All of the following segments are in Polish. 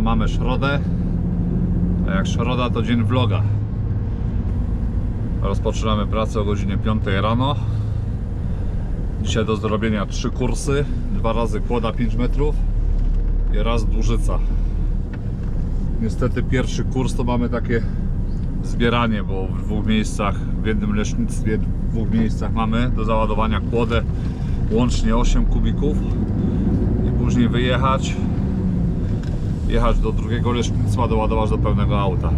to mamy środę, a jak środa to dzień vloga. Rozpoczynamy pracę o godzinie 5 rano. Dzisiaj do zrobienia trzy kursy, dwa razy kłoda 5 metrów i raz dłużyca. Niestety pierwszy kurs to mamy takie zbieranie, bo w dwóch miejscach, w jednym leśnictwie, w dwóch miejscach mamy do załadowania kłodę łącznie 8 kubików i później wyjechać, jechać do drugiego leśnictwa, doładować do pełnego auta.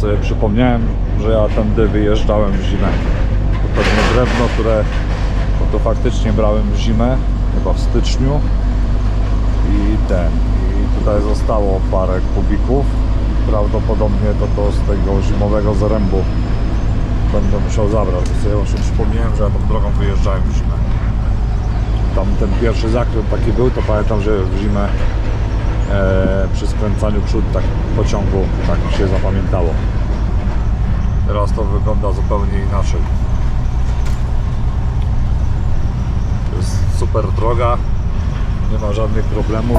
Sobie przypomniałem, że ja tędy wyjeżdżałem w zimę. To pewne drewno, które to faktycznie brałem w zimę, chyba w styczniu. I ten. I tutaj zostało parę kubików. Prawdopodobnie to to z tego zimowego zrębu będę musiał zabrać. Sobie właśnie przypomniałem, że ja tą drogą wyjeżdżałem w zimę. Tam ten pierwszy zakręt taki był, to pamiętam, że w zimę e, przy skręcaniu przód tak pociągu, tak mi się zapamiętało. Teraz to wygląda zupełnie inaczej. To jest super droga, nie ma żadnych problemów.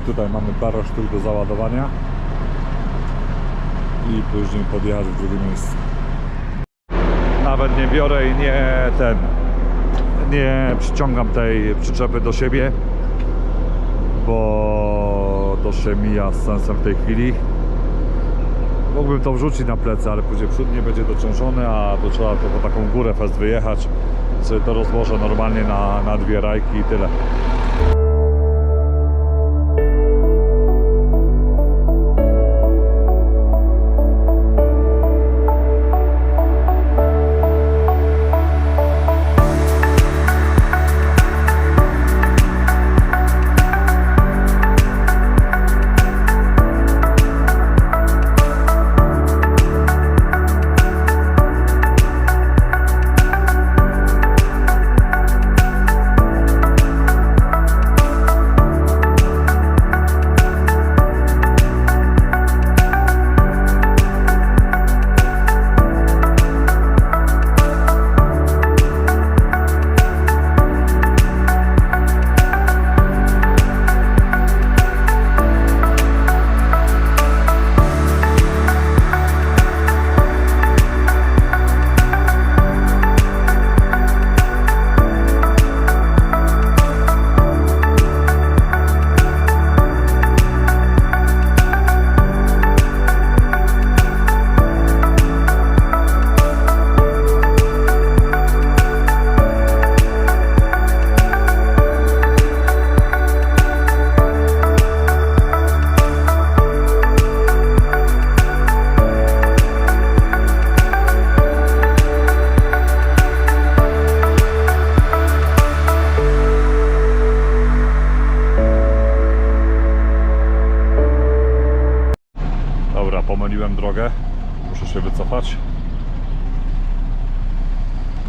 Tutaj mamy parę sztuk do załadowania i później podjechać w drugie miejsce. Nawet nie biorę i nie ten, nie przyciągam tej przyczepy do siebie, bo to się mija z sensem w tej chwili. Mógłbym to wrzucić na plecy, ale później przód nie będzie dociążony, a to trzeba to po taką górę fest wyjechać. Sobie to rozłożę normalnie na, na dwie rajki i tyle.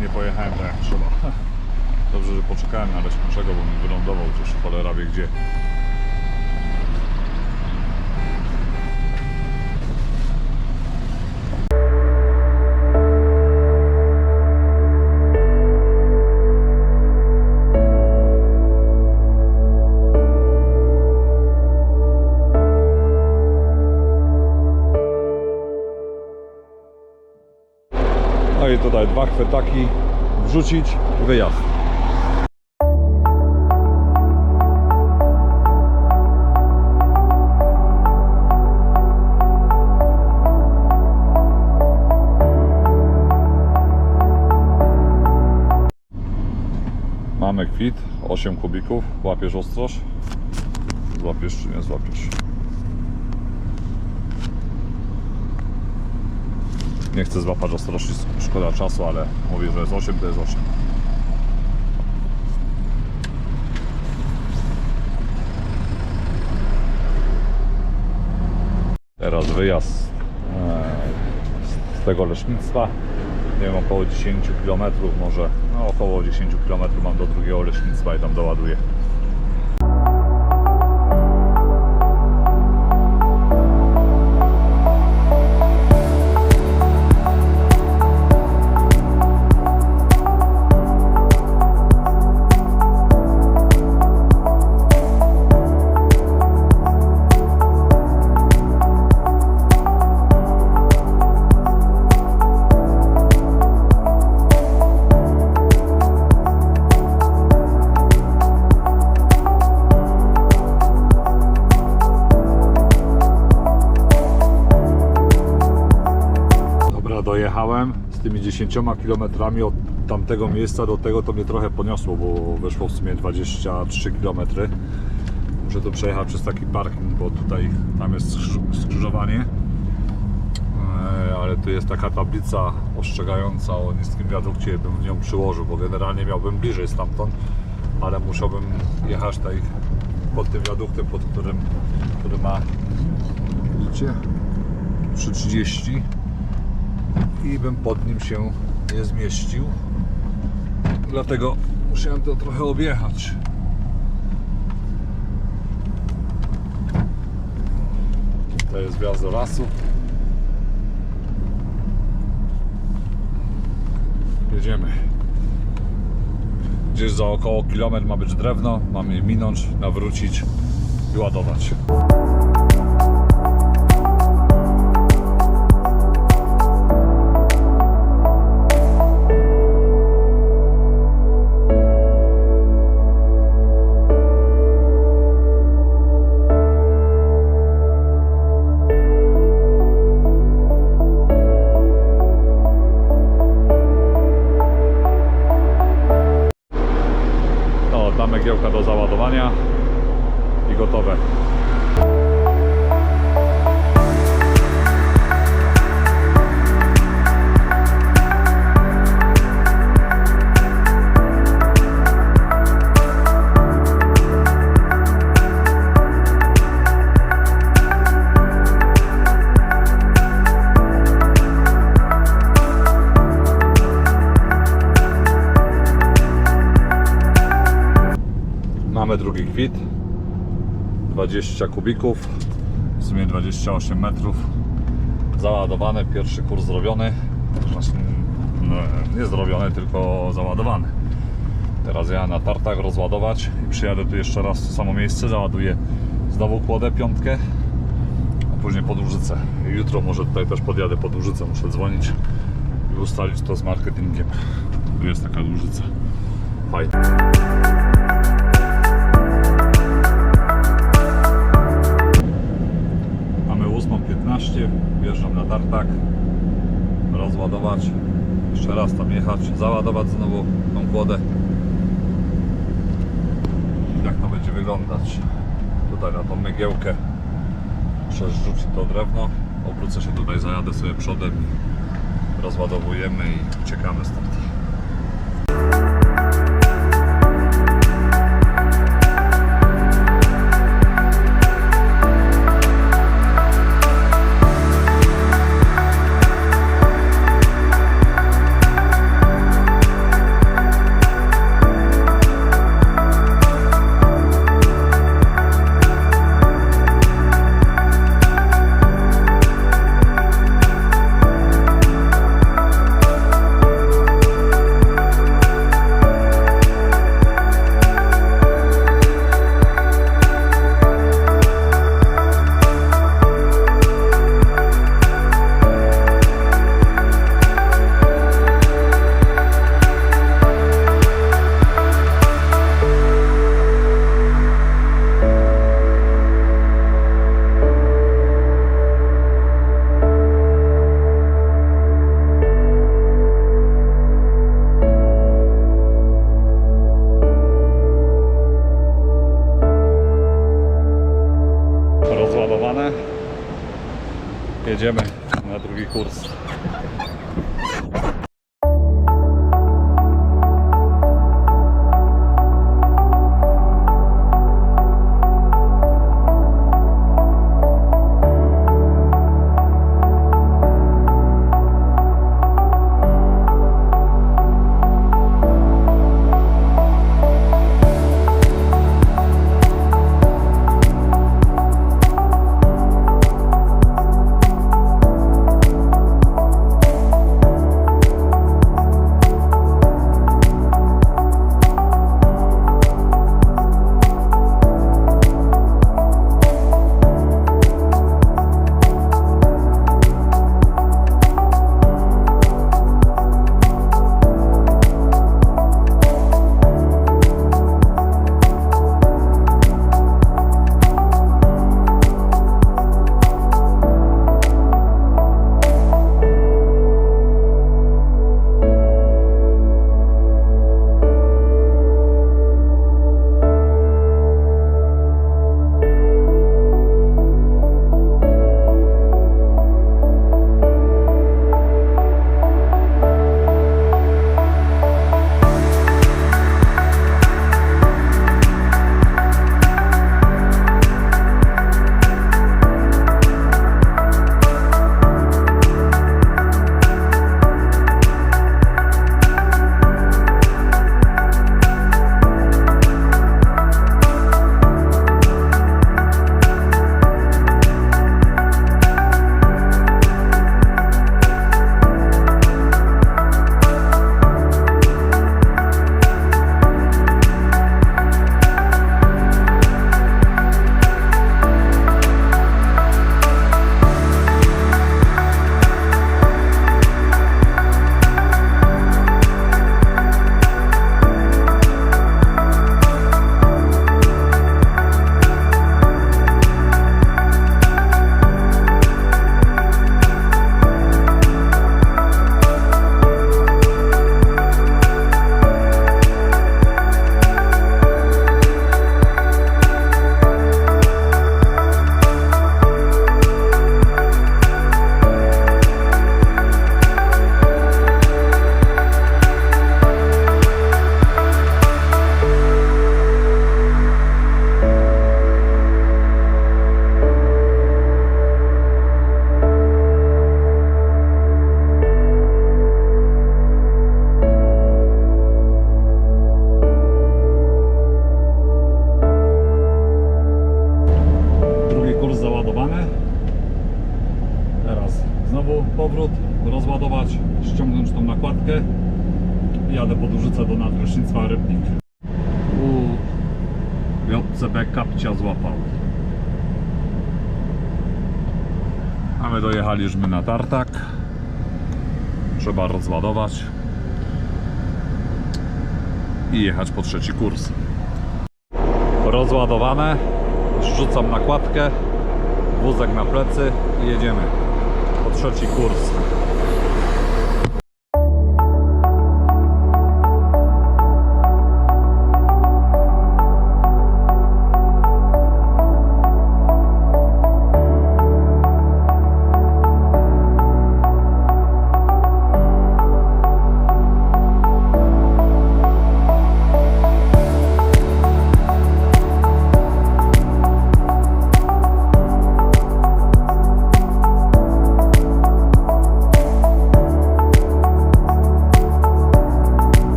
Nie pojechałem tak jak trzeba. Dobrze, że poczekałem na leśniczego, bo mi wylądował gdzieś cholera wie gdzie. Tutaj dwa chwytaki, wrzucić, wyjazd. Mamy kwit, 8 kubików, łapiesz ostrość? Złapiesz czy nie złapiesz? Nie chcę złapać ostrości, szkoda czasu, ale mówię, że jest 8, to jest 8. Teraz wyjazd e, z- tego lecznictwa. Nie wiem, około 10 km, może no, około 10 km mam do drugiego lecznictwa i tam doładuję. 10 km od tamtego miejsca do tego to mnie trochę poniosło, bo wyszło w sumie 23 km. Muszę tu przejechać przez taki parking, bo tutaj tam jest skrzyż- skrzyżowanie. E, Ale tu jest taka tablica ostrzegająca o niskim wiadukcie, bym w nią przyłożył, bo generalnie miałbym bliżej stamtąd, ale musiałbym jechać tutaj pod tym wiaduktem, pod którym, który ma widzicie 330 i bym pod nim się nie zmieścił. Dlatego musiałem to trochę objechać. To jest wjazd do lasu. Jedziemy. Gdzieś za około kilometr ma być drewno, mamy je minąć, nawrócić i ładować. Drugi kwit. 20 kubików, w sumie 28 metrów. Załadowane, pierwszy kurs zrobiony. Znaczy, no, nie zrobiony, tylko załadowany. Teraz ja na tartach rozładować i przyjadę tu jeszcze raz w to samo miejsce, załaduję znowu kłodę piątkę, a później podłużycę. Jutro może tutaj też podjadę podłużycę, muszę dzwonić i ustalić to z marketingiem. Tu jest taka dłużyca. Fajnie. Tartak, rozładować, jeszcze raz tam jechać, załadować znowu tą kłodę. Jak to będzie wyglądać? Tutaj na tą mygiełkę przerzuci to drewno, obrócę się tutaj, zajadę sobie przodem rozładowujemy i uciekamy stąd. Kapcia złapał. A my dojechaliśmy na tartak. Trzeba rozładować i jechać po trzeci kurs. Rozładowane. Rzucam nakładkę, wózek na plecy i jedziemy po trzeci kurs.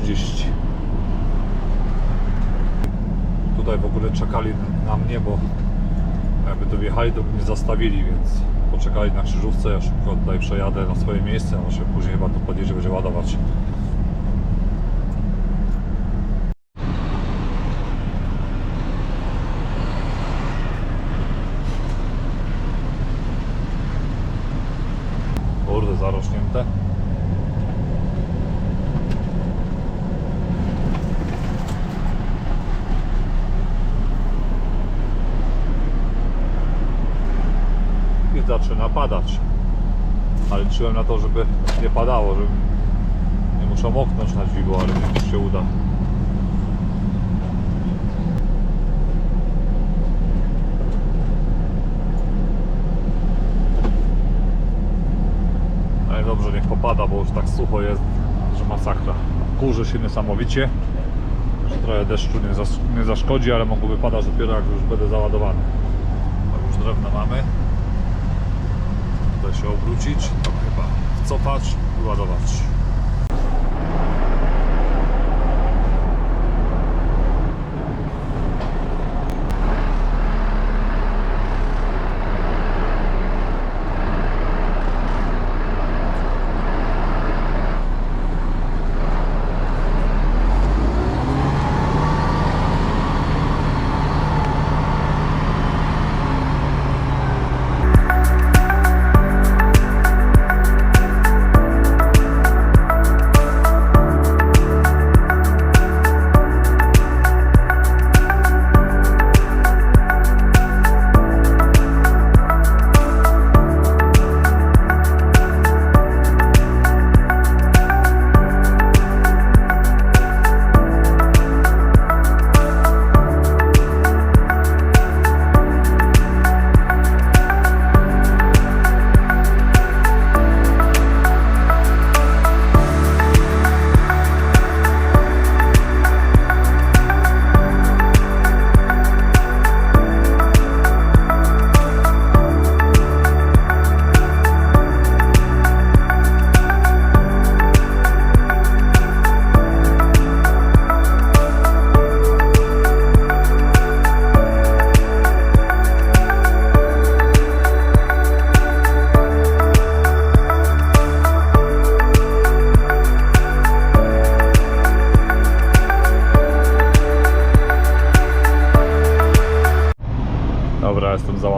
12.30. Tutaj w ogóle czekali na mnie, bo jakby tu wjechali, to by mnie zastawili, więc poczekali na krzyżówce. Ja szybko tutaj przejadę na swoje miejsce, a się później chyba tu podjedzie, będzie ładować. Padać. Ale liczyłem na to, żeby nie padało, żeby nie muszę moknąć na dźwigu, ale nie się uda. Ale dobrze, niech popada, bo już tak sucho jest, że masakra. Kurzy się niesamowicie. Że trochę deszczu nie, zas- nie zaszkodzi, ale mogłoby padać dopiero jak już będę załadowany. Już drewna mamy. Się obrócić, tam chyba wcofać i ładować.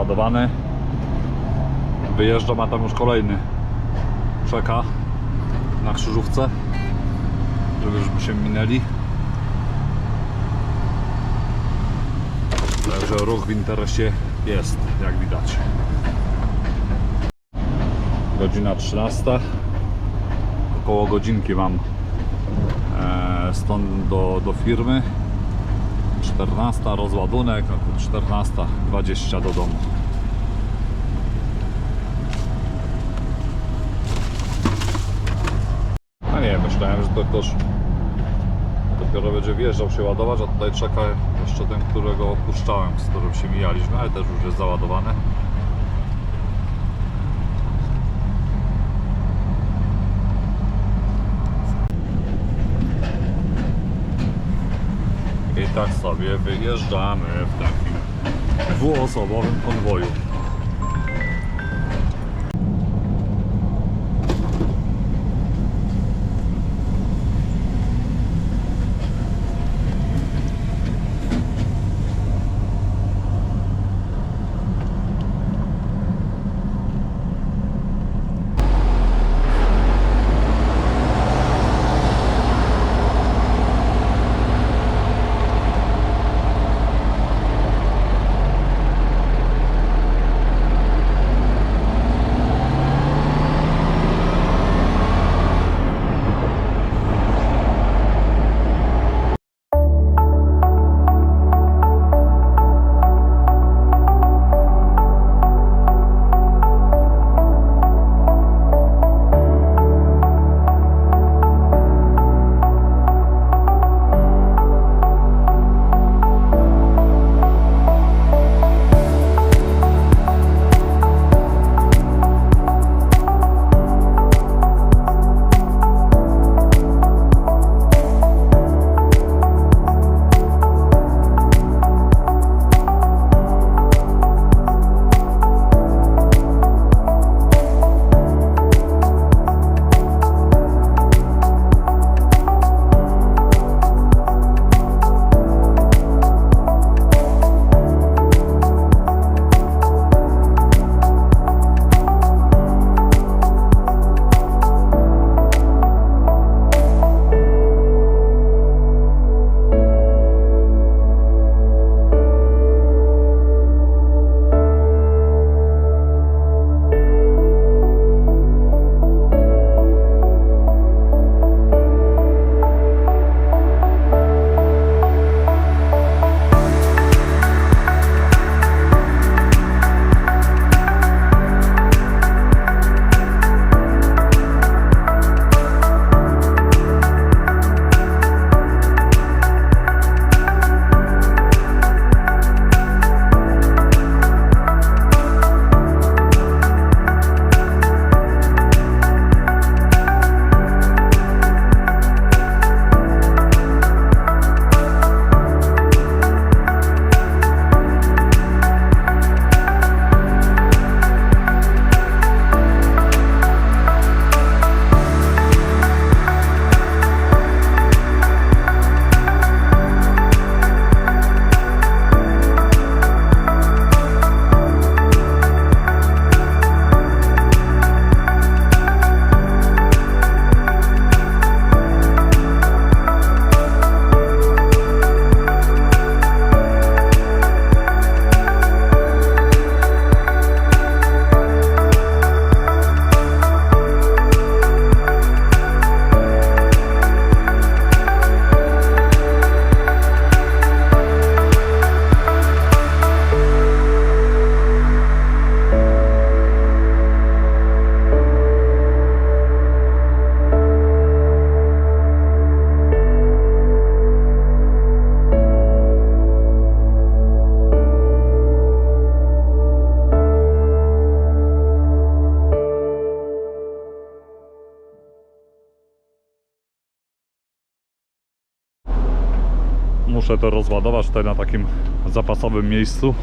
Jestem załadowany. Wyjeżdżam, a tam już kolejny czeka na krzyżówce, żeby żeśmy się minęli. Także ruch w interesie jest, jak widać. Godzina 13. Około godzinki mam e, stąd do, do firmy. 14 rozładunek, a tu 14.20 do domu. A nie, myślałem, że to ktoś dopiero będzie wjeżdżał się ładować, a tutaj czeka jeszcze ten, którego opuszczałem, z którym się mijaliśmy, ale też już jest załadowany. I tak sobie wyjeżdżamy w takim dwuosobowym konwoju. Muszę to rozładować tutaj na takim zapasowym miejscu,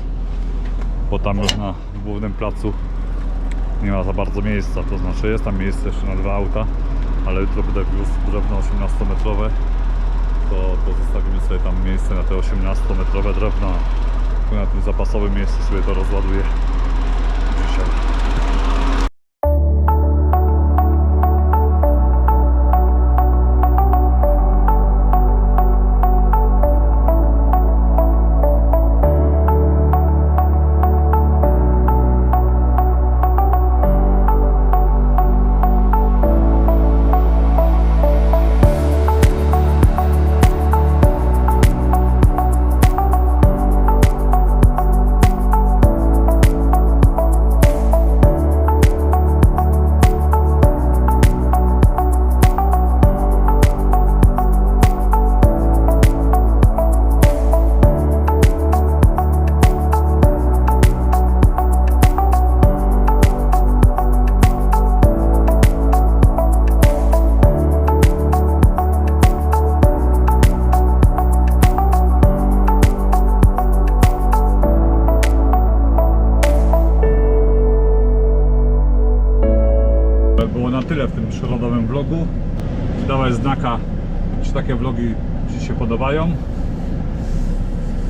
bo tam już na głównym placu nie ma za bardzo miejsca, to znaczy jest tam miejsce jeszcze na dwa auta, ale jutro będę wiózł drewno 18-metrowe, to, to zostawimy sobie tam miejsce na te 18-metrowe drewno, na tym zapasowym miejscu sobie to rozładuję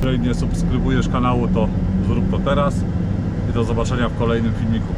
Jeżeli nie subskrybujesz kanału, to zrób to teraz i do zobaczenia w kolejnym filmiku.